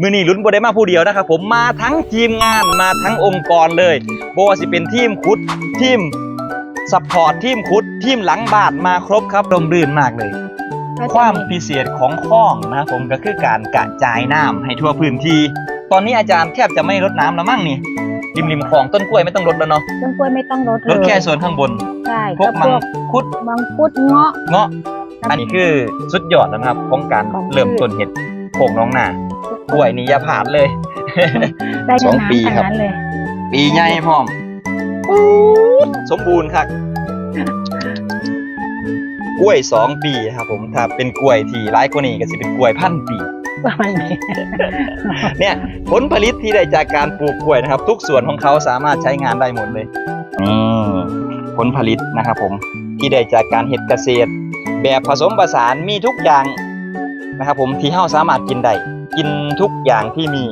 มือนี้ลุ้นบ่ได้มาผู้เดียวนะครับผมมาทั้งทีมงานมาทั้งองค์กรเลยบ่ว่าสิเป็นทีมคุดทีมซัพพอร์ตทีมคุดทีมหลังบาทมาครบครับร่มรื่นมากเลยความพิเศษของคลองนะครับผมก็คือการกระจายน้ำให้ทั่วพื้นที่ ตอนนี้อาจารย์แทบจะไม่รดน้ำแล้วมั้งนี่ริมริมๆคลองต้นกล้วยไม่ต้องรดแล้วเนาะต้นกล้วยไม่ต้องรดรเลดยแค่ส่วนข้างบน ใช่พวกมังคุดมังคุดเงาะ เงาะ อันนี้คือสุดยอดแล้วนะครับของการของพืชเริ่มต้นเห็ดโขงน้องนา กล้วยนี่อย่าผ่านเลย ได้สองน้ำปีทั้งครับนั้นเลยปีใหญ่พร้อมสมบูรณ์ครับกล้วยสองปีครับ ผมถ้าเป็นกล้วยที่ร้ายกว่านี้ก็จะเป็นกล้วยพันปีประมาณนี้เนี่ยผลผลิตที่ได้จากการปลูกกล้วยนะครับ ทุกส่วนของเขาสามารถใช้งานได้หมดเลยนี่ผลผลิตนะครับผมที่ได้จากการเฮ็ดเกษตร แบบผสมผสานมีทุกอย่างนะครับผมที่เฮาสามารถกินได้ กินทุกอย่างที่มี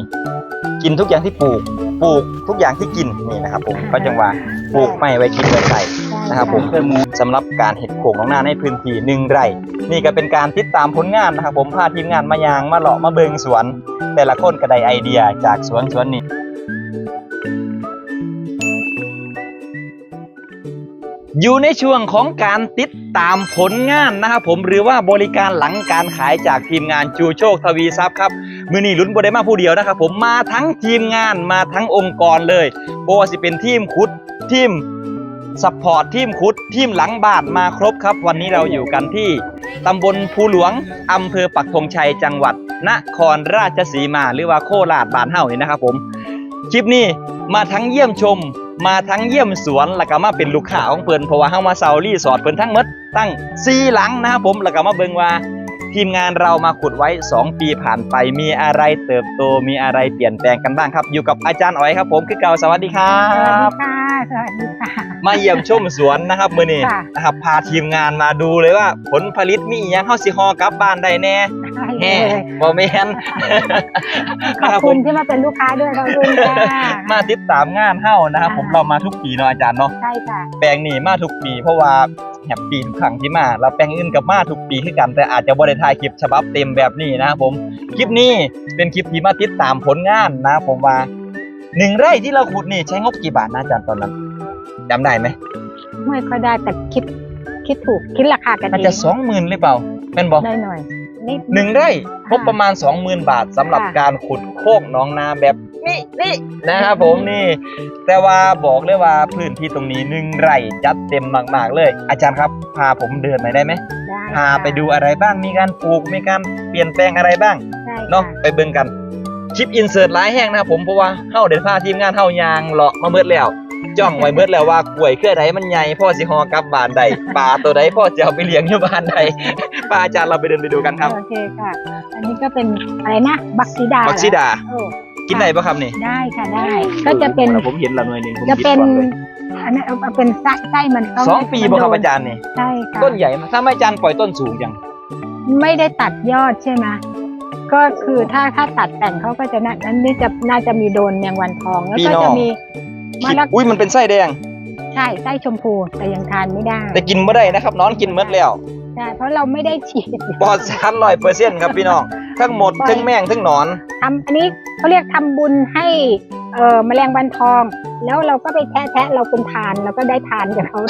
กินทุกอย่างที่ปลูก ปลูกทุกอย่างที่กินนี่นะครับ ผมก็จังว่าปลูกไม่ไว้กินไว้ใส่นะครับผมเพื่อมูสำหรับการเห็ดโขงของหน้าในพื้นที่หนึ่งไร่นี่ก็เป็นการติดตามผลงานนะครับ ผมพาทีมงานมายางมาเลาะมาเบิงสวน แต่ละคนก็ได้ไอเดียจากสวนสวนนี้ อยู่ในช่วงของการติดตามผลงานนะครับผมหรือว่าบริการหลังการขายจากทีมงานจูโชคทวีทรัพย์ครับมือนี้ลุ้นบได้มาผู้เดียวนะครับผมมาทั้งทีมงานมาทั้งองค์กรเลยบ่ว่าสิเป็นทีมคุดทีมซัพพอร์ตทีมคุดทีมหลังบานมาครบครับ วันนี้เราอยู่กันที่ตำบลภูหลวงอำเภอปักธงชัยจังหวัด นครราชสีมาหรือว่าโคราชบานเฮานี่นะครับผมคลิปนี้มาทั้งเยี่ยมชม มาทั้งเยี่ยมสวนแล้วก็มาเป็นลูกค้าของเพิ่นเพราะว่าเฮามาเซารีสอร์ทเพิ่นทั้งหมดตั้ง4หลังนะครับผมแล้วก็มาเบิ่งว่าทีมงานเรามาขุดไว้ 2 ปีผ่านไปมีอะไรเติบโตมีอะไรเปลี่ยนแปลงกันบ้างครับ อยู่กับอาจารย์อ๋อยครับผมคือเก่าสวัสดีครัสวัสดีบค่ะสวัสดีค่ะ มาเยี่ยมชมสวนนะครับมื้อนี้ค่ะนะครับพาทีมงานมาดูเลยว่า ผลผลิตมีอหยังเฮาสิฮอกลับบ้านได้แน่ได้แฮ่เลย บ่แม่นขอบนะครับผคุณมที่มาเป็นลูกค้าด้วยขอบคุณค่ะมาติดตามงานเฮานะครับผมเรามาทุกปีเนาะอาจารย์เนาะ ใช่ค่ะแปลงนี้มาทุกปี เพราะว่าแฮปปี้ทุกครั้งที่มาเราแปลงอื่นกับมาทุกปีคือกัน แต่อาจจะบ่ได้ถ่ายคลิปฉบับเต็มแบบนี้นะครับผมคลิปนี้เป็นคลิปที่มาติดตามผลงานนะครับผมว่าหนึ่งไร่ที่เราขุดนี่ใช้งบกี่บาทนะอาจารย์ตอนนั้น จำได้ไหมไม่ค่อยได้แต่คิดคิดถูกคิดราคากันอาจเอจะงสองหมื่นหรือเปล่าเป็นบอกได้หน่อยนิดหนึ่งไร่งบประมาณ20,000บาทสำหรับค่ะการขุดโคกหน้องนาแบบนี้นี่นะครับผมนี่ แต่ว่าบอกเลยว่าพื้นที่ตรงนี้หนึ่งไร่จัดเต็มมาก ๆ เลย อาจารย์ครับพาผมเดินหน่อยได้ไหมได้พาไปดูอะไรบ้างมีการปลูกมีการเปลี่ยนแปลงอะไรบ้างได้เนาะค่ะไปเบิ่งกันคลิปอินเสิร์ตหลายแห้งนะครับผมเพราะว่าเฮาเดินพาทีมงานเฮายางเลาะมาเบิดแล้ว จ้องไว้เบิดแล้วว่ากล้วยเครือใดมันใหญ่พ่อสิฮอกลับบ้านใดปลาตัวใดพ่อจะเอาไปเลี้ยงอยู่บ้านใดป้าอาจารย์เราไปเดินไปดูกันครับ โอเคค่ะ อันนี้ก็เป็นอะไรนะ บักซีดาบักซิดาโอ้กินได้ปะครับนี่ได้ค่ะได้ ก็จะเป็น ผมเห็นละหน่วยหนึงผมจะคิดเป็น ก่อนเลยอันนั้นเอาเป็นไส้ไส้มันต้องสองปีบ่ครับมันโดนอาจารย์นี่ ใช่ค่ะต้นใหญ่มากถ้าไม่อาจารย์ปล่อยต้นสูงจัง ไม่ได้ตัดยอดใช่ไหมก็คือถ้าถ้าตัดแต่งเขาก็จะน่านั้นนี่จะน่าจะมีโดนแมงวันทอง แล้วพี่ก็น้องจะมี มะละอุ้ยมันเป็นไส้แดง ใช่ไส้ชมพูแต่ยังทานไม่ได้ แต่กินไม่ได้นะครับ น้องกินหมดแล้วใช่เพราะเราไม่ได้ฉีดปลอดสารร้อยเปอร์เซ็นต์ครับพี่น้อง ทั้งหมดปล่อยทั้งแมงทั้งหนอนทำอันนี้เขาเรียกทำบุญให้ เอ่อแมลงวันทอง แล้วเราก็ไปแทะแทะเราเป็นทานเราก็ได้ทานกับเขา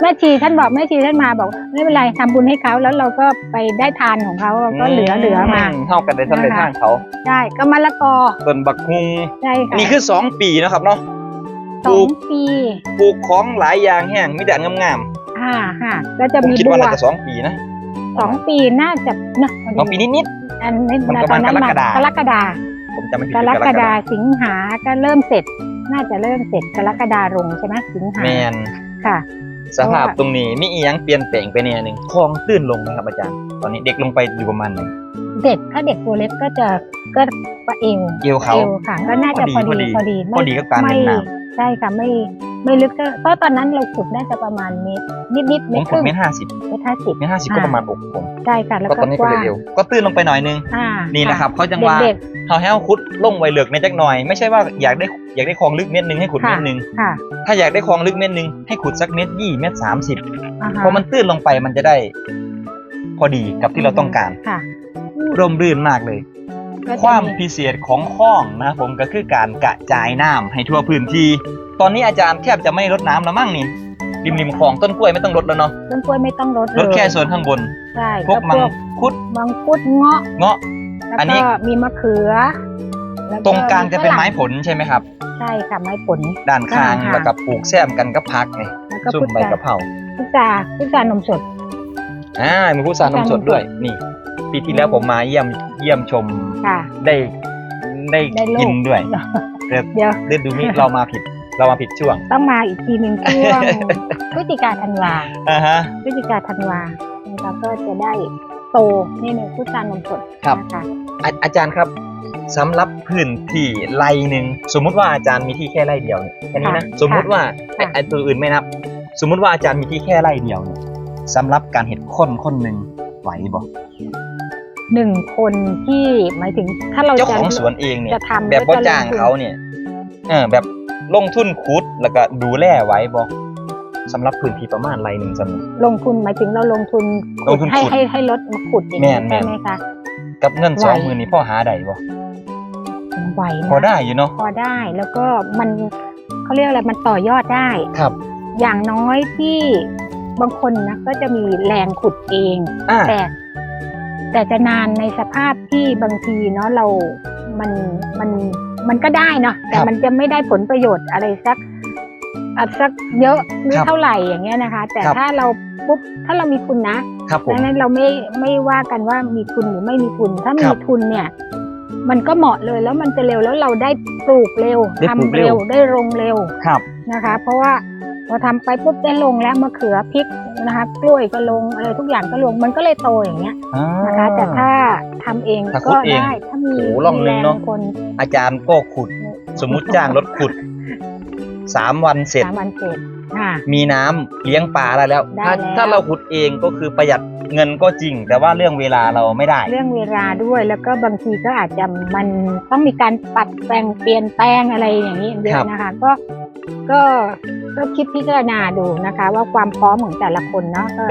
แม่ชีท่านบอกแม่ชีท่านมาบอกไม่เป็นไรทำบุญให้เขาแล้วเราก็ไปได้ทานของเขาก็เหลือเหลือมา เท่ากันได้ทำในทางเขาใช่ก็มะละกอต้นบักฮุงใช่อัค่ะนนี้คือสองปีนะครับเนาะสองปีปลูกของหลายอย่างแห้งมีแต่งามอ่าฮะก็จะๆผมมีคิดบัว่าวน่าจะสองปีนะสองปีน่าจะเนอะสองปีนิด อันนี้มันประตมาอณนนั้นกรกฎากรกฎาๆ ผมจำไม่ผิดกรคือกฎาสิงหาก็เริ่มเสร็จ น่าจะเริ่มเสร็จกรกฎาลงใช่ไหมสิงหาแมนค่ะ สภาพตรงนี้มีอีหยังเปลี่ยนแปลงไปเนี่ยหนึ่งคลองตื้นลงนะครับอาจารย์ ตอนนี้เด็กลงไปอยู่ประมาณไหนเด็กถ้าเด็กตัวเล็กก็จะก็ปะเอวเอวเขาเอวค่ะก็น่าจะพอดีพอดีพอดีกับการไม่เล่นน้ใช่ค่ะไม่ ไม่ลึกก็เพราะตอนนั้นเราขุดได้จะประมาณเมตรนิดนิดๆำเมผตมรคขุดรึ่งเมตรห้าสิบเมตรห้าสิบเมตรห้าสิบก็ประมาณอกผมใช่ค่ะแล้วก็ก็ตอนนี้กก็ว้างเร็วๆก็ตื้นลงไปหน่อยนึง อ่านี่นี่นะครับเขาจังว่าเด็กเขาให้เอาขุดลงไว้ลึกในจักหน่อย ไม่ใช่ว่าอยากได้อยากได้คลองลึกเมตรหนึงให้ขุดค่ะเมตรหนึง ๆค่ะถ้าอยากได้คลองลึกเมตรหนึงให้ขุดสักเมตรยี่เมตรสามสิบอ่าฮะพอมันตื้นลงไปมันจะได้ พอดีกับที่เราต้องการ ค่ะ ร่มรื่นมากเลยก็จะ ความพิเศษของคลองนะครับผมก็คือการกระจายน้ำให้ทั่วพื้นที่ ตอนนี้อาจารย์แทบจะไม่รดน้ำแล้วมั้งนี่ริมริมๆคลองต้นกล้วยไม่ต้องรดแล้วเนาะต้นกล้วยไม่ต้องรดรเลยดแค่โซนข้างบนใช่พวกมังคุดมังคุดเงาะเงาะแล้วอันนี้ก็มีมะเขือแล้วตรงกลางจะเป็นไม้ฝผลใช่ไหมครับ ใช่ค่ะไม้ผล ด้านข้างค่ะแล้วก็ปลูกแซมกันก็พักไงแล้วก็ซุ่พุมทใบรากะเพราพุทราพุทรานมสด อ่ามีผู้สานนมสดด้วย นี่ ปีที่แล้วผมมาเยี่ยมเยี่ยมชมค่ะ ได้ได้ได้ลูก กินด้วยเดี๋ยวเดี๋ยวเดือนดูนี่เรามาผิดเรามาผิดช่วงต้องมาอีกทีหนึ่งช่วง พฤศจิกาธันวาอ่าฮะ พฤศจิกาธันวานะคะก็จะได้โตนี่หนึ่งพุทรานมสดครับ นะคะอาอาจารย์ครับสำหรับพื้นที่ไร่หนึ่งสมมุติว่าอาจารย์มีที่แค่ไร่เดียวเนี่ยแค่นี้นะสมมุติว่าไอ้ไอ้ตัวอื่นไม่นับ สมมุติว่าอาจารย์มีที่แค่ไร่เดียวเนี่ย สำหรับการเห็ดคนคนหนึ่งไหวบ่หนึ่งคนที่หมายถึงถ้าเราเจ้าจะของสวนเองเนี่ยจะทำแบบก็ว่าจะจ้างลทุนเขาเนี่ยเออแบบลงทุนขุดแล้วก็ดูแลไว้บ่สำหรับพื้นที่ประมาณไรหนึ่งสำหรับลงทุนหมายถึงเราลงทุนลงทุนให้ขุดให้ให้รถมาขุดอย่างแม่นี้นแม่ใช่นไหมคะกับเงินไหวสองหมื่นนี่พ่อหาได้บ่ไหวนะพอได้อยู่เนาะพอได้แล้วก็มันเขาเรียกอะไรมันต่อยอดได้ครับ อย่างน้อยที่ บางคนนะก็จะมีแรงขุดเอง อ่า แต่ แต่จะนานในสภาพที่บางทีเนาะเรา มันมันมันก็ได้เนาะแต่ครับมันจะไม่ได้ผลประโยชน์อะไรสักอะสักเยอะหรือครับเท่าไหร่อย่างเงี้ยนะคะ แต่ครับ ถ้าเราปุ๊บถ้าเรามีทุนนะครับผม ดังนั้นเราไม่ไม่ว่ากันว่ามีทุนหรือไม่มีทุน ถ้าคมีรับทุนเนี่ย มันก็เหมาะเลยแล้วมันจะเร็วแล้วเราได้ปลูกเร็วได้ทำปลูกเร็เร็ววได้ลงเร็ว ครับ นะคะเพราะว่า พอทำไปปุ๊บได้ลงแล้วมะเขือพริกนะคะกล้วยก็ลงอะไรทุกอย่างก็ลงมันก็เลยโตอย่างเงี้ยอ่านะคะ แต่ถ้าทำเองถ้าขุก็ดเองได้ถ้ามีโอ้ลองนึงเนอะแรงคนอาจารย์ก็ขุด สมมุติจ้างรถขุดสามวันเสร็จสามวันเสร็จ ค่ะ มีน้ำเลี้ยงปลาได้แล้วได้ถ้าแล้ว ถ้าเราขุดเองก็คือประหยัดเงินก็จริง แต่ว่าเรื่องเวลาเราไม่ได้ เรื่องเวลาด้วยแล้วก็บางทีก็อาจจะมันต้องมีการปรับแปลงเปลี่ยนแปลงอะไรอย่างนี้เยครัอะบ นะคะก็ก็ก็คิดพิจารณาดูนะคะ ว่าความพร้อมของแต่ละคนเนาะก็